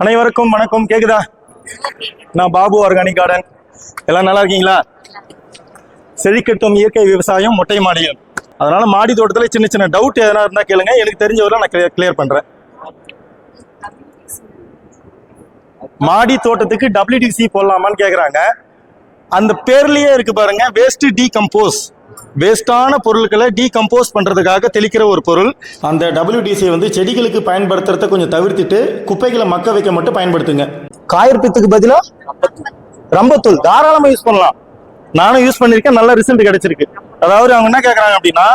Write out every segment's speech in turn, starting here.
அனைவருக்கும் வணக்கம். கேக்குதா? நான் பாபு ஆர்கானிக் கார்டன். எல்லாம் நல்லா இருக்கீங்களா? செழிக்கட்டும் இயற்கை விவசாயம் மொட்டை மாடிகள் அதனால மாடி தோட்டத்தில் சின்ன சின்ன டவுட் எதனா இருந்தால் கேளுங்க. எனக்கு தெரிஞ்சவரை நான் கிளியர் பண்ணுறேன் மாடி தோட்டத்துக்கு டபிள்யூடிசி போடலாமான்னு கேட்குறாங்க அந்த பேர்லயே இருக்கு பாருங்க வேஸ்ட் டீகம்போஸ் வேஸ்டான பொருட்களை டீகம்போஸ் பண்றதுக்காக தெளிக்கிற ஒரு பொருள். அந்த WDC வந்து செடிகளுக்கு பயன்படுத்துறத கொஞ்சம் தவிர்த்துட்டு குப்பைகளை மக்க வைக்க மட்டும் பயன்படுத்துங்க. காயற்பித்துக்கு பதிலா? ரம்பத்தூள். தாராளமா யூஸ் பண்ணலாம். நானும் யூஸ் பண்ணிருக்கேன். நல்ல ரிசல்ட் கிடைச்சிருக்கு. அதாவது அவங்க என்ன கேக்குறாங்க அப்படின்னா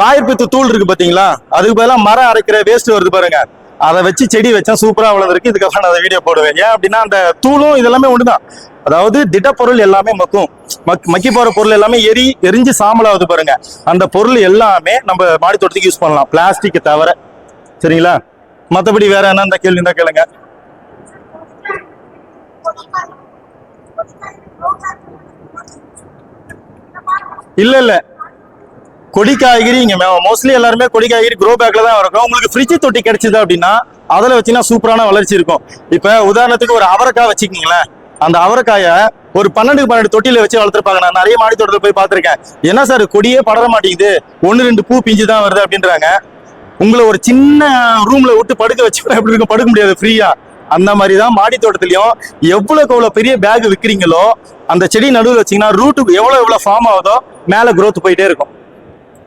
காயற்பித்து தூள் இருக்கு பாத்தீங்களா? அதுக்கு பதிலா மரம் அரைக்கிற வேஸ்ட் வருது பாருங்க. அதை வச்சு செடி வச்சா சூப்பரா வளர்ந்துருக்கு. இதுக்கப்புறம் நான் அதை வீடியோ போடுவேன். ஏன் அப்படின்னா அந்த தூளும் இதெல்லாமே ஒண்ணுதான். அதாவது திடப்பொருள் எல்லாமே மக்கும். மக் மக்கி போற பொருள் எல்லாமே எரி எரிஞ்சு சாம்பலாவது பாருங்க. அந்த பொருள் எல்லாமே நம்ம மாடி தோட்டத்துக்கு யூஸ் பண்ணலாம். பிளாஸ்டிக் தவிர. சரிங்களா? மற்றபடி வேற என்ன இந்த கேள்வி இருந்தா கேளுங்க. இல்ல இல்ல. கொடி காய்கறி இங்க மோஸ்ட்லி எல்லாருமே கொடி காய்கறி க்ரோ பேக்ல தான் இருக்கும் உங்களுக்கு ஃப்ரிட்ஜ் தொட்டி கிடைச்சது அப்படின்னா அதில் வச்சீங்கன்னா சூப்பரான வளர்ச்சி இருக்கும். இப்போ உதாரணத்துக்கு ஒரு அவரைக்காய் வச்சுக்கிங்களேன். அந்த அவரைக்காயை ஒரு பன்னெண்டு பன்னெண்டு தொட்டியில் வச்சு வளர்த்துருப்பாங்க. நான் நிறைய மாடி தோட்டத்தில் போய் பார்த்துருக்கேன். என்ன சார் கொடியே படர மாட்டேங்குது. ஒன்று ரெண்டு பூ பிஞ்சு தான் வருது அப்படின்றாங்க. உங்களை ஒரு சின்ன ரூம்ல விட்டு படுக்க வச்சு எப்படி இருக்கும்? படுக்க முடியாது ஃப்ரீயா அந்த மாதிரி தான் மாடி தோட்டத்துலையும் எவ்வளோக்கு எவ்வளோ பெரிய பேக் விற்கிறீங்களோ அந்த செடி நடுவில் வச்சீங்கன்னா ரூட்டுக்கு எவ்வளோ எவ்வளோ ஃபார்ம் ஆகுதோ மேலே க்ரோத் போயிட்டே இருக்கும்.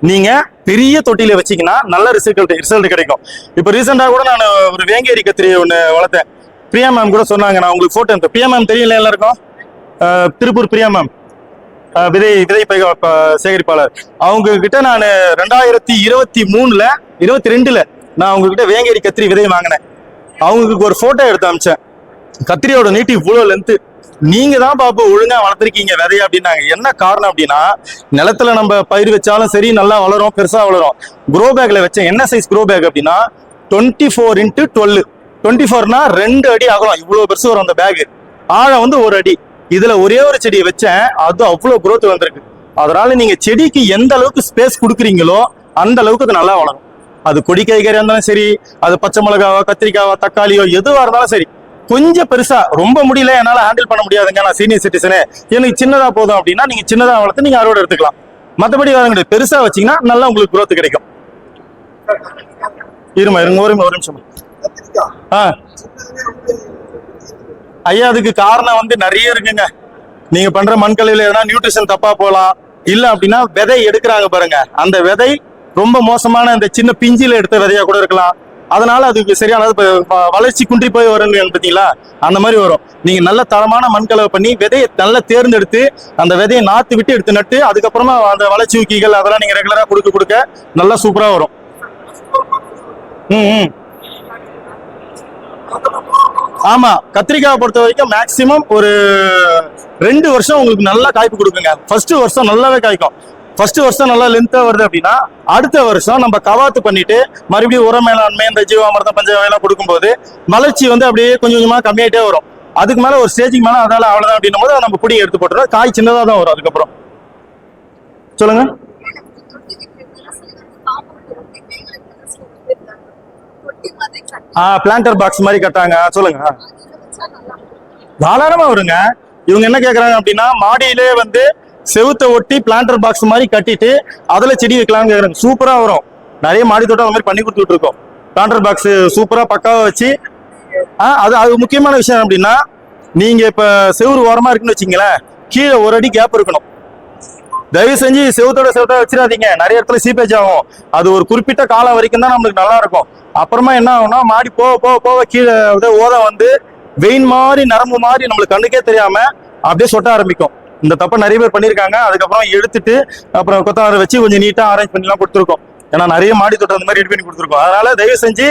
நீங்க பெரிய தொட்டியில வச்சீங்கன்னா நல்ல ரிசல்ட் ரிசல்ட் கிடைக்கும். இப்போ ரீசெண்டா கூட நான் ஒரு வேங்கேரி கத்திரி ஒன்று வளர்த்தேன். பிரியா மேம் கூட சொன்னாங்க நான் உங்களுக்கு போட்டோ எடுத்தேன் பிரியா மேம் தெரியல எல்லாருக்கும்? திருப்பூர் பிரியா மேம் விதை விதை பைக சேகரிப்பாளர். அவங்க கிட்ட நான் ரெண்டாயிரத்தி இருபத்தி மூணுல இருபத்தி ரெண்டுல நான் அவங்க கிட்ட வேங்கேரி கத்திரி விதை வாங்கினேன். அவங்களுக்கு ஒரு போட்டோ எடுத்து அமிச்சேன். கத்திரியோட நீட்டி இவ்வளோ லென்த்து நீங்க தான் பாப்பு ஒழுங்கா வளர்த்துருக்கீங்க விதைய அப்படின்னாங்க. என்ன காரணம் அப்படின்னா நிலத்துல நம்ம பயிர் வச்சாலும் சரி நல்லா வளரும் பெருசா வளரும். க்ரோ பேக்ல வச்சேன். என்ன சைஸ் க்ரோ பேக் அப்படின்னா twenty four into twelve twenty ஃபோர்னா ரெண்டு அடி ஆகலாம் இவ்வளவு பெருசு வரும் அந்த பேக் ஆழம் வந்து ஒரு அடி. இதுல ஒரே ஒரு செடியை வச்சேன். அது அவ்வளவு குரோத் வந்திருக்கு. அதனால நீங்க செடிக்கு எந்த அளவுக்கு ஸ்பேஸ் கொடுக்குறீங்களோ அந்த அளவுக்கு அது நல்லா வளரும். அது கொடி காய்கறியா இருந்தாலும் சரி அது பச்சை மிளகாவோ கத்திரிக்காவோ தக்காளியோ எதுவா இருந்தாலும் சரி கொஞ்சம் பெருசா ரொம்ப முடியல என்னால ஹேண்டில் பண்ண முடியாதுங்க. நான் சீனியர் சிட்டிசனு எனக்கு சின்னதா போதும் அப்படின்னா நீங்க சின்னதா வளர்த்து நீங்க அறுவடை எடுத்துக்கலாம். மத்தபடி வேற கிடையாது. பெருசா வச்சீங்கன்னா நல்லா உங்களுக்கு குரோத் கிடைக்கும். இருமா இருங்க ஒரு ஒரு நிமிஷம். ஆ. ஐயா அதுக்கு காரணம் வந்து நிறைய இருக்குங்க. நீங்க பண்ற மண்கலையில எதனா நியூட்ரிஷன் தப்பா போகலாம் இல்ல அப்படின்னா விதை எடுக்கிறாங்க பாருங்க. அந்த விதை ரொம்ப மோசமான அந்த சின்ன பிஞ்சில எடுத்த விதையா கூட இருக்கலாம். அதனால அதுக்கு சரியான இப்போ வளர்ச்சி குன்றி போய் வருங்க பார்த்தீங்களா அந்த மாதிரி வரும். நீங்க நல்ல தரமான மண்கலவை பண்ணி விதையை நல்லா தேர்ந்தெடுத்து அந்த விதையை நாத்து விட்டு எடுத்து நட்டு அதுக்கப்புறமா அந்த வளர்ச்சி ஊக்கிகள் அதெல்லாம் நீங்க ரெகுலரா கொடுக்க கொடுக்க நல்லா சூப்பரா வரும். ம் ம். ஆமா கத்திரிக்காய் பொறுத்த வரைக்கும் மேக்சிமம் ஒரு ரெண்டு வருஷம் உங்களுக்கு நல்லா காய்ப்பு கொடுக்குங்க. ஃபர்ஸ்ட் வருஷம் நல்லாவே காய்க்கும். ஃபர்ஸ்ட் வருஷம் நல்லா லென்த்தா வருது அப்படின்னா அடுத்த வருஷம் நம்ம கவாத்து பண்ணிட்டு மறுபடியும் உரம் மேலாண்மை இந்த ஜீவாமிர்தம் எல்லாம் கொடுக்கும்போது வளர்ச்சி வந்து அப்படியே கொஞ்சம் கொஞ்சமா கம்மியாயிட்டே வரும். அதுக்கு மேல ஒரு ஸ்டேஜுக்கு மேல அதால அவ்வளவுதான் அப்படின்னும் போது நம்ம பிடி எடுத்து போட்டுறோம். காய் சின்னதா தான் வரும் அதுக்கப்புறம். சொல்லுங்க. ஆ பிளான்டர் பாக்ஸ் மாதிரி கட்டாங்க சொல்லுங்க. தாராளமா வருங்க. இவங்க என்ன கேக்குறாங்க அப்படின்னா மாடியிலே வந்து செவுத்த ஒட்டி பிளான்டர் பாக்ஸ் மாதிரி கட்டிட்டு அதுல செடி வைக்கலாம்னு கேக்குறாங்க சூப்பரா வரும். நிறைய மாடி தோட்டம் மாதிரி பண்ணி கொடுத்துட்டு இருக்கோம். பிளான்டர் பாக்ஸ் சூப்பரா பக்காவா வச்சு. ஆ, அது அது முக்கியமான விஷயம் அப்படின்னா நீங்க இப்ப செவுரு ஓரமா இருக்குன்னு வச்சீங்களேன் கீழே ஒரு அடி கேப் இருக்கணும். தயவு செஞ்சு செவுத்தோட செவத்தோட வச்சிடாதீங்க. நிறைய இடத்துல சீப்பேஜ் ஆகும். அது ஒரு குறிப்பிட்ட காலம் வரைக்கும் தான் நம்மளுக்கு நல்லா இருக்கும். அப்புறமா என்ன ஆகும்னா மாடி போக போக போக கீழே வந்து வந்து வெயின் மாதிரி நரம்பு மாதிரி நம்மளுக்கு கண்ணுக்கே தெரியாம அப்படியே சொட்ட ஆரம்பிக்கும். இந்த தப்பை நிறைய பேர் பண்ணியிருக்காங்க. அதுக்கப்புறம் எடுத்துட்டு அப்புறம் கொத்தனாரை வச்சு கொஞ்சம் நீட்டாக அரேஞ்ச் பண்ணிலாம் கொடுத்துருக்கோம். ஏன்னா நிறைய மாடி தோட்டம் அந்த மாதிரி ரெடி பண்ணி கொடுத்துருக்கோம். அதனால தயவு செஞ்சு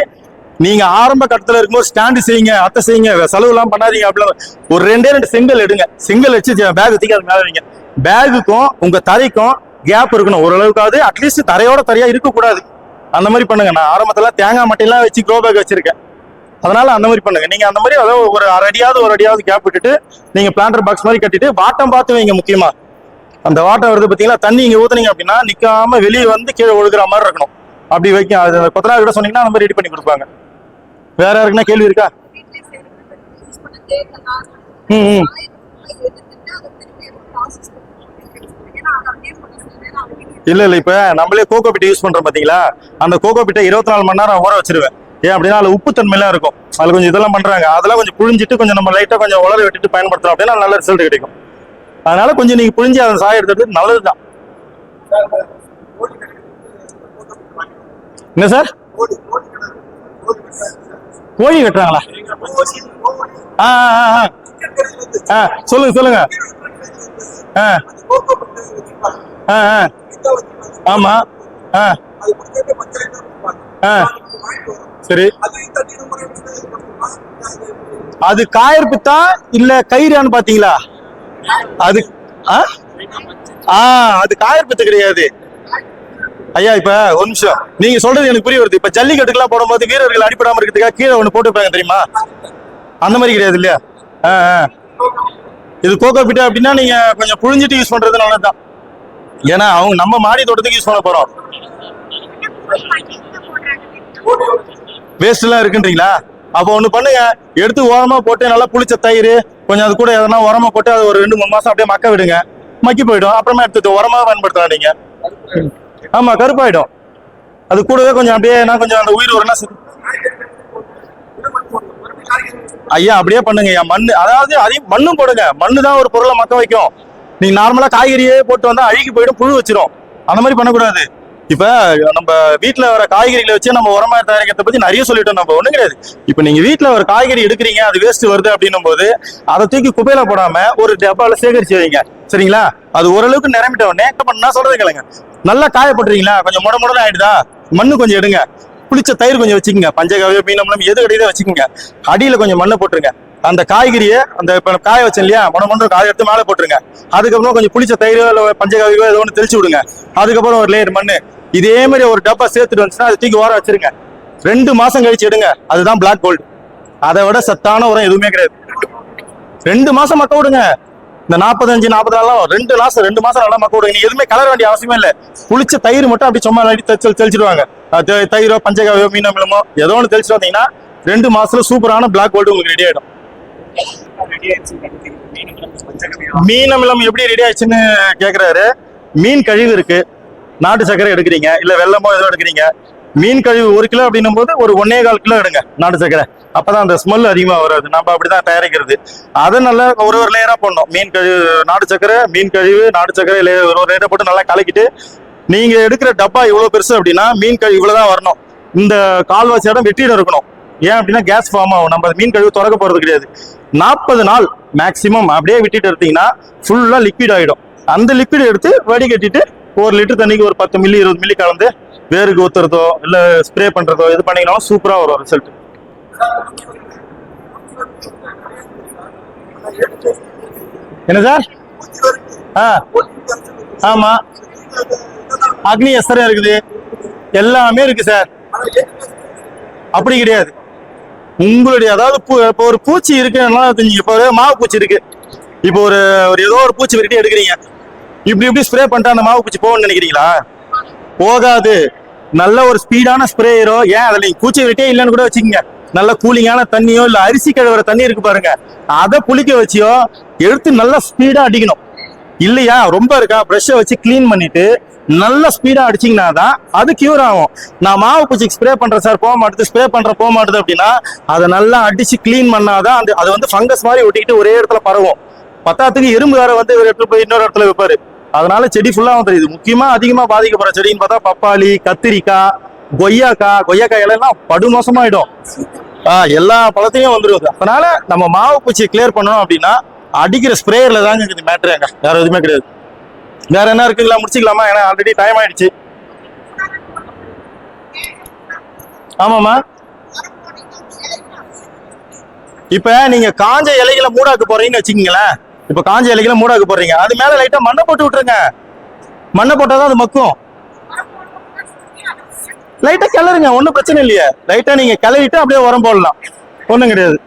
நீங்க ஆரம்ப கட்டத்துல இருக்கும்போது ஸ்டாண்டு செய்யுங்க அத்தை செய்யுங்க செலவு எல்லாம் பண்ணாதீங்க அப்படின்னு ஒரு ரெண்டே ரெண்டு செங்கல் எடுங்க. செங்கல் வச்சு பேக் தூக்கி அது மேல வைங்க. பேகுக்கும் உங்க தரைக்கும் கேப் இருக்கணும். ஓரளவுக்காவது அட்லீஸ்ட் தரையோட தரையா இருக்கக்கூடாது. அந்த மாதிரி பண்ணுங்க. நான் ஆரம்பத்துல தேங்காய் மட்டையெல்லாம் வச்சு க்ரோ பேக் வச்சிருக்கேன். அதனால அந்த மாதிரி பண்ணுங்க. நீங்க அந்த மாதிரி அதாவது ஒரு அரை அடியாவது ஒரு அடியாவது கேப் விட்டுட்டு நீங்க பிளான்டர் பாக்ஸ் மாதிரி கட்டிட்டு வாட்டம் பார்த்து வைங்க முக்கியமா. அந்த வாட்டம் வருது பாத்தீங்களா? தண்ணி இங்க ஊத்துனீங்க அப்படின்னா நிக்காம வெளியே வந்து கீழே ஒழுகுற மாதிரி இருக்கணும். அப்படி வைக்க அது கொத்தனார் கிட்ட சொன்னீங்கன்னா அந்த மாதிரி ரெடி பண்ணி கொடுப்பாங்க. வேற யாருக்குன்னா கேள்வி இருக்கா? ம், ம். இல்ல இல்ல இப்ப நம்மளே கோகோ யூஸ் பண்றோம் பாத்தீங்களா? அந்த கோகோ பிட்டை இருபத்தி நாலு மணி நேரம் ஊற வச்சிருவேன். ஏன் அப்படின்னா அதுல உப்பு தன்மையெல்லாம் இருக்கும். அதுல கொஞ்சம் இதெல்லாம் பண்றாங்க. அதெல்லாம் கொஞ்சம் புழிஞ்சிட்டு கொஞ்சம் நம்ம லைட்டா கொஞ்சம் உலர விட்டுட்டு பயன்படுத்துறோம் அப்படின்னா நல்ல ரிசல்ட் கிடைக்கும். அதனால கொஞ்சம் நீங்க புழிஞ்சு அதை சாய எடுத்துட்டு நல்லதுதான். என்ன சார்? கோழி வெட்டுறாங்களா ஆ ஆ, ஆ, ஆ. ஆ சொல்லுங்க சொல்லுங்க. ஆ. ஆ ஆ. ஆமா. ஆ. ஆ. சரி. அது காயற்புத்தா இல்ல கயிறான்னு பாத்தீங்களா? அது ஆ? ஆ அது காயற்புத்து கிடையாது. ஐயா இப்ப ஒரு நிமிஷம். நீங்க சொல்றது எனக்கு புரிய வருது. இப்ப ஜல்லிக்கட்டுக்கெல்லாம் போடும்போது வீரர்கள் அடிப்படாம இருக்கிறதுக்காக கீழே ஒண்ணு போட்டுப்பாங்க தெரியுமா? அந்த மாதிரி கிடையாது இல்லையா? இது கோகோ பிட்டா அப்படின்னா நீங்க கொஞ்சம் புழிஞ்சிட்டு யூஸ் பண்றது நல்லதுதான் ஏன்னா அவங்க நம்ம மாடி தோட்டத்துக்கு யூஸ் பண்ண போறோம். வேஸ்ட்லாம் இருக்குன்றீங்களா? அப்போ ஒன்று பண்ணுங்க. எடுத்து ஓரமாக போட்டு நல்லா புளிச்ச தயிர் கொஞ்சம் அது கூட எதனா உரமா போட்டு அது ஒரு ரெண்டு மூணு மாசம் அப்படியே மக்க விடுங்க. மக்கி போயிடும். அப்புறமா எடுத்து உரமா பயன்படுத்தலாம் நீங்க. ஆமா கருப்பாயிடும். அது கூடவே கொஞ்சம் அப்படியே என்ன கொஞ்சம் அந்த உயிர் உரம்னா ஐயா அப்படியே பண்ணுங்க ஐயா. மண்ணு அதாவது அதையும் மண்ணும் போடுங்க. மண்ணு தான் ஒரு பொருளை மக்க வைக்கும். நீங்க நார்மலா காய்கறியே போட்டு வந்தா அழுகி போயிடும் புழு வச்சிரும். அந்த மாதிரி பண்ணக்கூடாது. இப்ப நம்ம வீட்டுல வர காய்கறிகளை வச்சு நம்ம உரமா தயாரிக்கிறத பத்தி நிறைய சொல்லிட்டோம். நம்ம ஒண்ணு கிடையாது. இப்ப நீங்க வீட்டுல ஒரு காய்கறி எடுக்கிறீங்க அது வேஸ்ட் வருது அப்படின்னும் போது அதை தூக்கி குப்பையில போடாம ஒரு டப்பால சேகரிச்சு வைங்க. சரிங்களா? அது ஓரளவுக்கு நிரம்பிட்ட உடனே என்ன பண்ண சொல்றது கேளுங்க. நல்லா காயப்படுறீங்களா கொஞ்சம் முட முடன்னு ஆயிடுதா? மண்ணு கொஞ்சம் எடுங்க. புளிச்ச தயிர் கொஞ்சம் வச்சுக்கோங்க. பஞ்சகாவியோ மீனம்லாம் எது கிடையாது வச்சுக்கோங்க. அடியில கொஞ்சம் மண்ணை போட்டுருங்க. அந்த காய்கறியை அந்த இப்போ காய வச்சேன் இல்லையா? முட முட காய எடுத்து மேலே போட்டுருங்க. அதுக்கப்புறம் கொஞ்சம் புளிச்ச தயிரோ இல்லை பஞ்சகாவியோ ஏதோ ஒன்று தெளிச்சு விடுங்க. அதுக்கப்புறம் ஒரு லேயர் மண்ணு. இதே மாதிரி ஒரு டப்பா சேர்த்துட்டு வந்துச்சுன்னா அது தூக்கி ஓரம் வச்சிருங்க. ரெண்டு மாசம் கழிச்சு எடுங்க. அதுதான் பிளாக் கோல்டு அதை விட சத்தான உரம் எதுவுமே கிடையாது. ரெண்டு மாசம் மக்க விடுங்க. இந்த நாற்பத்தஞ்சு நாற்பது நாளும் ரெண்டு மாசம் ரெண்டு மாசம் நல்லா மக்க விடுங்க. எதுவுமே கலர வேண்டிய அவசியமே இல்லை. புளிச்ச தயிர் மட்டும் அப்படி சும்மா தெளிச்சு தெளிச்சிடுவாங்க. தயிரோ பஞ்சகாவியோ மீனோ மிளமோ ஏதோ ஒன்று தெளிச்சுட்டு வந்தீங்கன்னா ரெண்டு மாசத்துல சூப்பரான பிளாக் கோல்டு உங்களுக்கு ரெடி ஆயிடும். மீனமிலம் எப்படி ரெடி ஆயிடுச்சுன்னு கேக்குறாரு. மீன் கழிவு இருக்கு. நாட்டு சர்க்கரை எடுக்கிறீங்க இல்ல வெள்ளமோ ஏதோ எடுக்கிறீங்க? மீன் கழிவு ஒரு கிலோ அப்படின்னும் போது ஒரு ஒன்னே கால் கிலோ எடுங்க நாட்டு சர்க்கரை. அப்பதான் அந்த ஸ்மெல் அதிகமா வராது. நம்ம அப்படிதான் தயாரிக்கிறது. அதை நல்லா ஒரு ஒரு லேயரா போடணும். மீன் கழிவு நாட்டு சர்க்கரை மீன் கழிவு நாட்டு சர்க்கரை layer ஒரு ஒரு லேயரை போட்டு நல்லா கலக்கிட்டு நீங்க எடுக்கிற டப்பா இவ்வளவு பெருசு அப்படின்னா மீன் கழிவு இவ்வளவுதான் வரணும். இந்த கால்வாசி இடம் வெட்டிடம் இருக்கணும். ஏன் அப்படின்னா கேஸ் ஃபார்ம் ஆகும். நம்ம மீன் கழிவு திறக்க போறது கிடையாது. நாற்பது நாள் மேக்சிமம் அப்படியே விட்டுட்டு எடுத்தீங்கன்னா ஃபுல்லா லிக்விட் ஆயிடும். அந்த லிக்விட் எடுத்து வடிகட்டிட்டு ஒரு லிட்டர் தண்ணிக்கு ஒரு பத்து மில்லி இருபது மில்லி கலந்து வேருக்கு ஊத்துறதோ இல்ல ஸ்ப்ரே பண்றதோ இது பண்ணீங்கனாலும் சூப்பரா வரும் ரிசல்ட் என்ன சார் ஆ. ஆமா. அக்னி எஸ்தரம் இருக்குது? எல்லாமே இருக்கு சார் அப்படி கிடையாது. உங்களுடைய அதாவது பூ- இப்போ ஒரு பூச்சி இருக்குன்னா தெரிஞ்சுங்க இப்போ மாவு பூச்சி இருக்கு. இப்போ ஒரு ஒரு ஏதோ ஒரு பூச்சி விரட்டி எடுக்கிறீங்க. இப்படி இப்படி ஸ்ப்ரே பண்ணிட்டு அந்த மாவு பூச்சி போகணும்னு நினைக்கிறீங்களா? போகாது. நல்ல ஒரு ஸ்பீடான ஸ்ப்ரேயரோ ஏன் அதில் நீங்கள் பூச்சி விட்டே இல்லைன்னு கூட வச்சுக்கோங்க. நல்ல கூலிங்கான தண்ணியோ இல்லை அரிசி கழுவுற தண்ணி இருக்கு பாருங்க. அதை புளிக்க வச்சியோ எடுத்து நல்லா ஸ்பீடாக அடிக்கணும். இல்லையா? ரொம்ப இருக்கா? ப்ரஷ்ஷை வச்சு க்ளீன் பண்ணிட்டு நல்ல ஸ்பீடாக அடிச்சிங்கன்னா தான் அது கியூர் ஆகும். நான் மாவு பூச்சிக்கு ஸ்ப்ரே பண்ணுறேன் சார் போக மாட்டுது. ஸ்ப்ரே பண்ணுறேன் போக மாட்டுது அப்படின்னா அதை நல்லா அடித்து க்ளீன் பண்ணாதான் அந்த அது வந்து ஃபங்கஸ் மாதிரி ஒட்டிக்கிட்டு ஒரே இடத்துல பரவும். பத்தாத்துக்கு எறும்பு வேற வந்து ஒரு இடத்துல போய் இன்னொரு இடத்துல வைப்பாரு. அதனால செடி ஃபுல்லாகவும் தெரியுது. முக்கியமா அதிகமா பாதிக்கப்படுற செடின்னு பார்த்தா பப்பாளி கத்திரிக்காய் கொய்யாக்காய் கொய்யாக்காய் இலையெல்லாம் படுமோசமாயிடும். எல்லா பழத்தையும் வந்துருது. அதனால நம்ம மாவு பூச்சியை கிளியர் பண்ணணும் அப்படின்னா அடிக்கிற ஸ்ப்ரேயர்ல தாங்க இருக்குது மேட்ருங்க வேற எதுவுமே கிடையாது. வேற என்ன இருக்குங்களா? முடிச்சுக்கலாமா? ஏன்னா ஆல்ரெடி டைம் ஆயிடுச்சு. ஆமாமா இப்ப நீங்க காஞ்ச இலைகளை மூடாக்கு போறீங்கன்னு வச்சுக்கீங்களேன். இப்ப காஞ்ச இலைகளை மூடாக்கு போடுறீங்க. அது மேல லைட்டா மண்ணை போட்டு விட்டுருங்க. மண்ணை போட்டாதான் அது மக்கும். லைட்டா கிளறுங்க. ஒன்றும் பிரச்சனை இல்லையே. லைட்டா நீங்க கிளறிட்டு அப்படியே உரம் போடலாம். ஒன்றும் கிடையாது.